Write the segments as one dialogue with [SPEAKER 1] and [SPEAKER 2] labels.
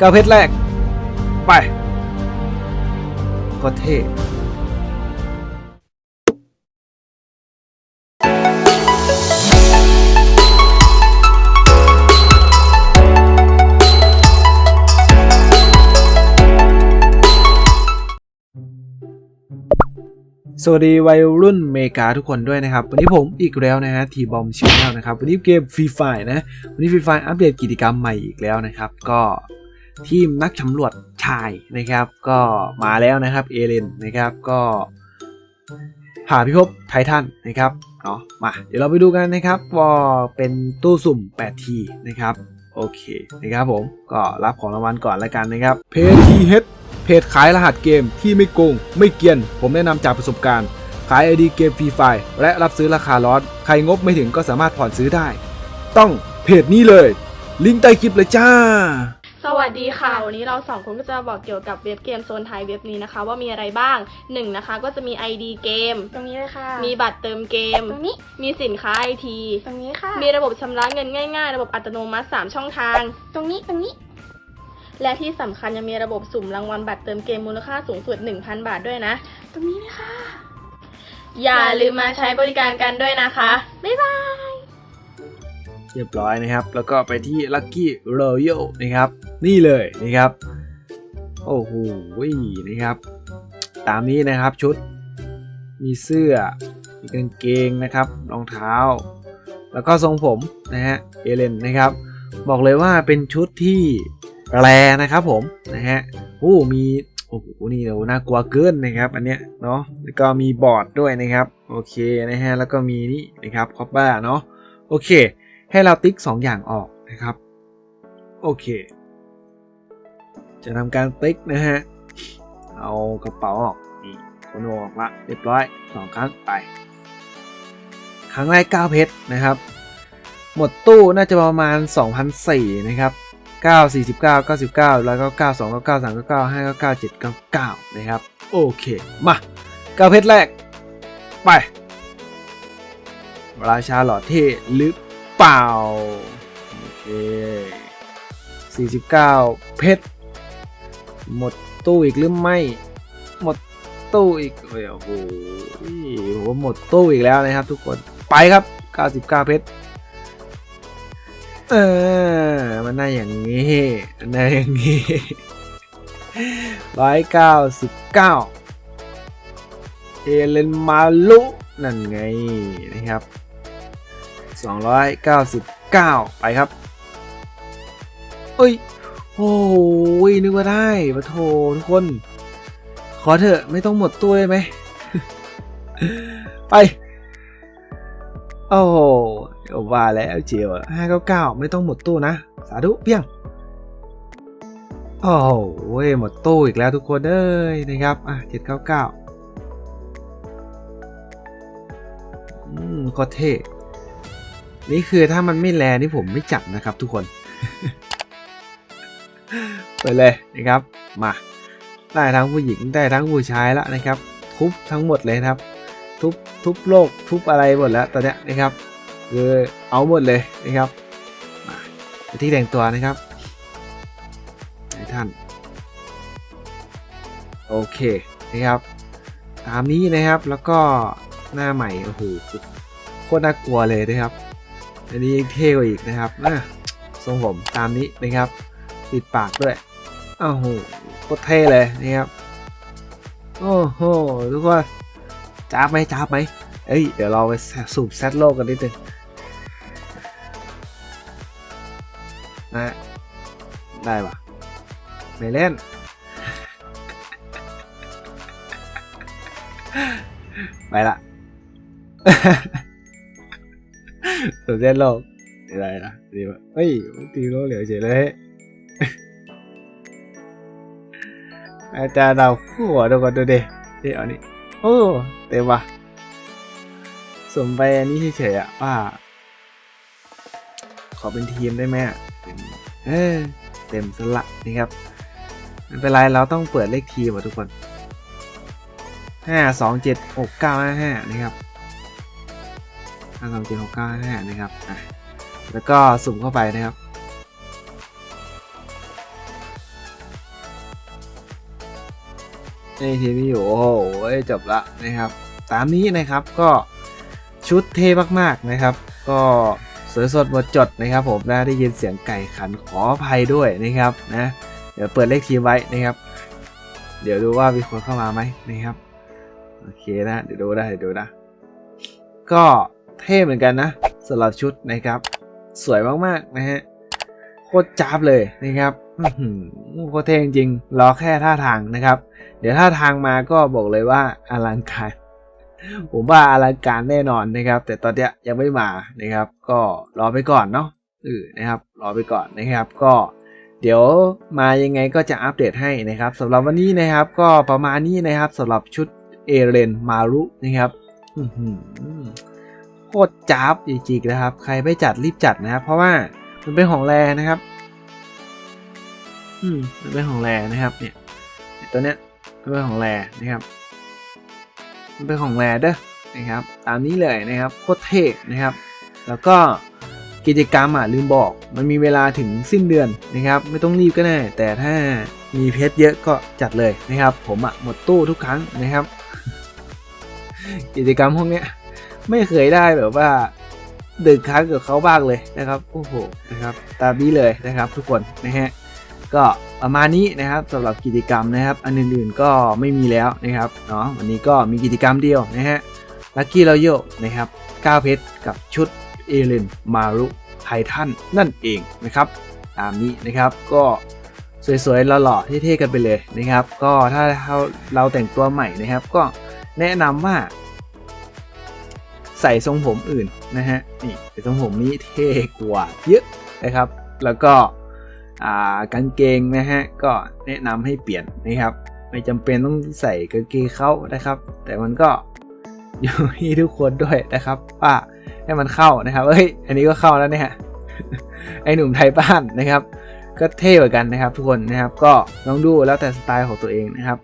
[SPEAKER 1] ก้าเพชรแรก ไปก็เท่สวัสดีวัยรุ่นเมกาทุกคนด้วยนะครับ วันนี้ผมอีกแล้วนะฮะทีบอมชิลแล้วนะครับ วันนี้เกมฟรีไฟนะ วันนี้ฟรีไฟอัปเดตกิจกรรมใหม่อีกแล้วนะครับ ก็ ทีมนักสำรวจชายนะครับ ก็มาแล้วนะครับเอเลนนะครับก็หาพิภพไททันนะครับเนาะมาเดี๋ยวเราไปดูกันนะครับว่าเป็นตู้สุ่ม 8 ทีนะครับโอเคนะครับผมก็รับของรางวัลก่อนแล้วกันนะครับเพทีเฮดเพจขายรหัสเกมที่ไม่โกง ไม่เกียน ผมแนะนำจากประสบการณ์ ขาย ID เกมฟรีไฟและรับซื้อราคาร้อนใครงบไม่ถึงก็สามารถผ่อนซื้อได้ ต้องเพจนี้เลย ลิงก์ใต้คลิปเลยจ้า
[SPEAKER 2] สวัสดีค่ะ วันนี้เราสองคนก็จะมาบอกเกี่ยวกับเว็บเกมโซนไทยเว็บนี้นะคะ ว่ามีอะไรบ้างหนึ่งนะคะก็จะมี ID เกม
[SPEAKER 3] ตรงนี้เลยค่ะ
[SPEAKER 2] มีบัตรเติมเกม
[SPEAKER 3] ตรงนี้
[SPEAKER 2] มีสินค้าไอที
[SPEAKER 3] ตรงนี้ค่ะ
[SPEAKER 2] มีระบบชำระเงินง่ายๆ ระบบอัตโนมัติ 3 ช่องทาง
[SPEAKER 3] ตรงนี้ตรงนี้
[SPEAKER 2] และที่สำคัญยังมีระบบสุ่มรางวัลบัตรเติมเกมมูลค่าสูงสุด 1,000 บาทด้วยนะ
[SPEAKER 3] ตรงนี้เลยค่ะ
[SPEAKER 2] อย่าลืมมาใช้บริการกันด้วยนะคะ บ๊ายบาย
[SPEAKER 1] เรียบร้อยนะครับ แล้วก็ไปที่ Lucky Royal นะครับ นี่เลยนะครับโอ้โหนะครับ ตามนี้นะครับชุด มีเสื้อ มีกางเกงนะครับรองเท้า แล้วก็ทรงผมนะฮะเอเลนนะครับ บอกเลยว่าเป็นชุดที่แรนะครับผมนะฮะโอ้มีโอ้โหนี่เราน่ากลัวเกินนะครับอันเนี้ยเนาะแล้วก็มีบอร์ดด้วยนะครับโอเคนะฮะแล้วก็มีนี่นะครับคอปบ้าเนาะโอเค ให้เราติ๊ก 2 อย่างออกนะครับโอเค จะทำการติ๊กนะฮะ เอากระเป๋าออกนี่คนออกละเรียบร้อยสองครั้งไป ครั้งแรก9เพชรนะครับ หมดตู้น่าจะประมาณ2,004นะครับ9 49 99 แล้วก็9 2 9 3 9 5 9 9 7 9 9 นะครับ โอเค มา9เพชรแรก ไป ราชาหล่อเท่หรือเปล่า โอเค 49 เพชร หมดตู้อีกหรือไม่ หมดตู้อีกโอ้ยโอ้โหโหหมดตู้อีกแล้วนะครับ ทุกคนไปครับ 99 เพชรเออมันได้อย่างนี้มันได้อย่างนี้ร้อยเก้าสิบเก้าเอเลนมาลุนั่นไงนะครับสองร้อยเก้าสิบเก้าไปครับเอ้ย โอ้ยนึกว่าได้ปะโททุกคน ขอเถอะไม่ต้องหมดตู้ได้ไหม ไป โอ้ว่าแล้วเจียวห้าเก้าเก้าไม่ต้องหมดตู้นะ สาธุเพียง โอ้โหเว้ยหมดตู้อีกแล้วทุกคนเอ้ยนะครับ อะเจ็ดเก้าเก้าอืมก็เท่นี่คือถ้ามันไม่แลนี่ผมไม่จับนะครับทุกคน ไปเลยนะครับมาได้ทั้งผู้หญิงได้ทั้งผู้ชายแล้วนะครับ ทุบทั้งหมดเลยครับ ทุบทุบโลกทุบอะไรหมดแล้วตอนเนี้ยนะครับคือเอาหมดเลยนะครับมาไปที่แต่งตัวนะครับให้ท่าน โอเคนะครับ ตามนี้นะครับแล้วก็หน้าใหม่โอ้โหโคตรน่ากลัวเลยนะครับ อันนี้เท่กว่าอีกนะครับนะทรงผมตามนี้นะครับ ปิดปากด้วยอ้าวโหโคตรเท่เลยนะครับโอ้โหทุกคนจ้าบไหมจ้าบไหมเอ้ยเดี๋ยวเราไปสูบแซดโลกกันนิดนึงนะได้ปะไม่เล่นไปละสูบแซดโลกอะไรนะดีปะเฮ้ยตีโลกเหลือเฉยเลย อาจารย์เราหัวดูก่อนดูดิเดี๋ยวนี้โอ้เต็มว่ะสมไปอันนี้เฉยๆอะว่าขอเป็นทีมได้ไหมเออเต็มสละนี่ครับไม่เป็นไรเราต้องเปิดเลขทีมอะทุกคนห้าสองเจ็ดหกเก้าห้าห้านะครับห้าสองเจ็ดหกเก้าห้าห้านะครับแล้วก็สุ่มเข้าไปนะครับ นทีวีอยู่โอ้โหจบละนะครับ ตามนี้นะครับก็ชุดเท่มากๆนะครับ ก็สวยสดหมดจดนะครับ ผมนะได้ยินเสียงไก่ขันขออภัยด้วยนะครับนะเดี๋ยวเปิดเลขทีมไว้นะครับ เดี๋ยวดูว่ามีคนเข้ามาไหมนะครับโอเคนะเดี๋ยวดูนะเดี๋ยวดูนะ ก็เท่เหมือนกันนะสำหรับชุดนะครับ สวยมากๆนะฮะ โคตรจ้าบเลยนะครับโคตรเท่จริงๆรอแค่ท่าทางนะครับ เดี๋ยวท่าทางมาก็บอกเลยว่าอลังการ ผมว่าอลังการแน่นอนนะครับ แต่ตอนเนี้ยยังไม่มานะครับ ก็รอไปก่อนเนาะเออนะครับรอไปก่อนนะครับก็ เดี๋ยวมายังไงก็จะอัปเดตให้นะครับสำหรับวันนี้นะครับ ก็ประมาณนี้นะครับสำหรับชุดเอเรนมารุนะครับโคตรจ้าบจริงๆนะครับ ใครไม่จัดรีบจัดนะครับ เพราะว่า มันเป็นของแรนะครับ อืมมันเป็นของแรนะครับ เนี่ยตัวเนี้ยมันเป็นของแรนะครับ มันเป็นของแรเด้อนะครับ ตามนี้เลยนะครับโคตรเท่นะครับ แล้วก็กิจกรรมอะลืมบอก มันมีเวลาถึงสิ้นเดือนนะครับ ไม่ต้องรีบก็ได้ แต่ถ้ามีเพชรเยอะก็จัดเลยนะครับ ผมอะหมดตู้ทุกครั้งนะครับ กิจกรรมพวกเนี้ยไม่เคยได้แบบว่า ดึกครั้งกับเขาบ้างเลยนะครับโอ้โหนะครับตามนี้เลยนะครับทุกคนนะฮะก็ประมาณนี้นะครับสำหรับกิจกรรมนะครับ อันอื่นๆก็ไม่มีแล้วนะครับเนาะวันนี้ก็มีกิจกรรมเดียวนะฮะลัคกี้เรอยัลนะครับ9เพชรกับชุดเอเลนมารุไททันนั่นเองนะครับ ตามนี้นะครับก็สวยๆหล่อๆเท่ๆกันไปเลยนะครับ ก็ถ้าเราเราแต่งตัวใหม่นะครับ ก็แนะนำว่า ใส่ทรงผมอื่นนะฮะนี่ใส่ทรงผมนี้เท่กว่าเยอะนะครับ แล้วก็กางเกงนะฮะก็แนะนำให้เปลี่ยนนะครับ ไม่จำเป็นต้องใส่กางเกงเข้านะครับ แต่มันก็อยู่ที่ทุกคนด้วยนะครับว่าให้มันเข้านะครับเอ้ยอันนี้ก็เข้าแล้วเนี่ยไอหนุ่มไทยบ้านนะครับ ก็เท่เหมือนกันนะครับ ทุกคนนะครับก็ลองดูแล้วแต่สไตล์ของตัวเองนะครับ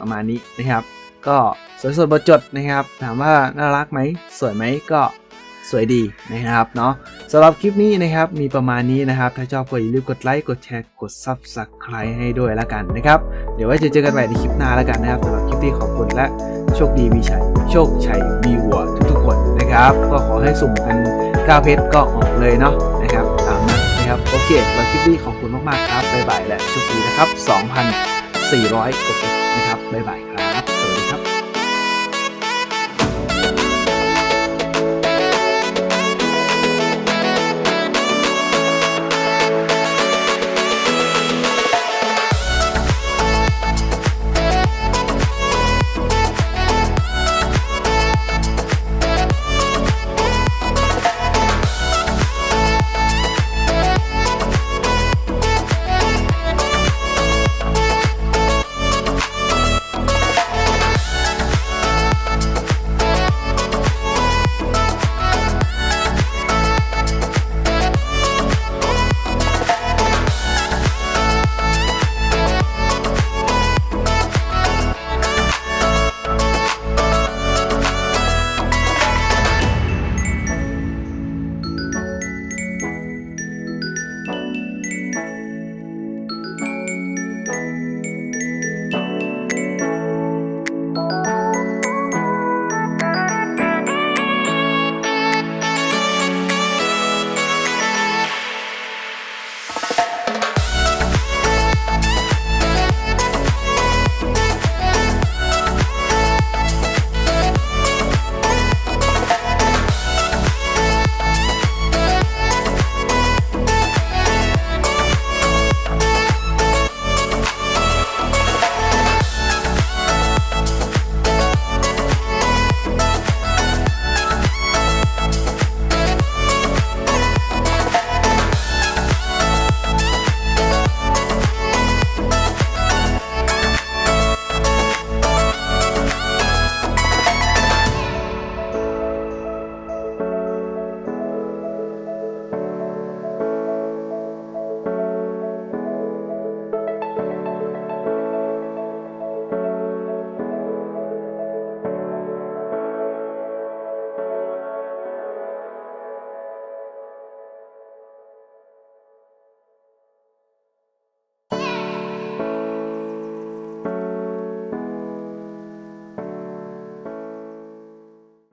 [SPEAKER 1] ประมาณนี้นะครับ ก็สวยสดบทจดนะครับ ถามว่าน่ารักไหม สวยไหมก็สวยดีนะครับเนาะสำหรับคลิปนี้นะครับมีประมาณนี้นะครับ ถ้าชอบก็อย่าลืมกดไลค์กดแชร์กด Subscribe ให้ด้วยละกันนะครับ เดี๋ยวไว้เจอกันใหม่ในคลิปหน้าละกันนะครับสำหรับคลิปนี้ขอบคุณและโชคดีมีชัยโชคชัยมีวัวทุกๆคนนะครับ ก็ขอให้สุ่มกัน9เพชรก็ออกเลยเนาะนะครับตามนั้นนะครับโอเคสำหรับคลิปนี้ขอบคุณมากๆครับบ๊ายบายและโชคดีนะครับ 2,400กว่าเพชรนะครับบ๊ายบายครับ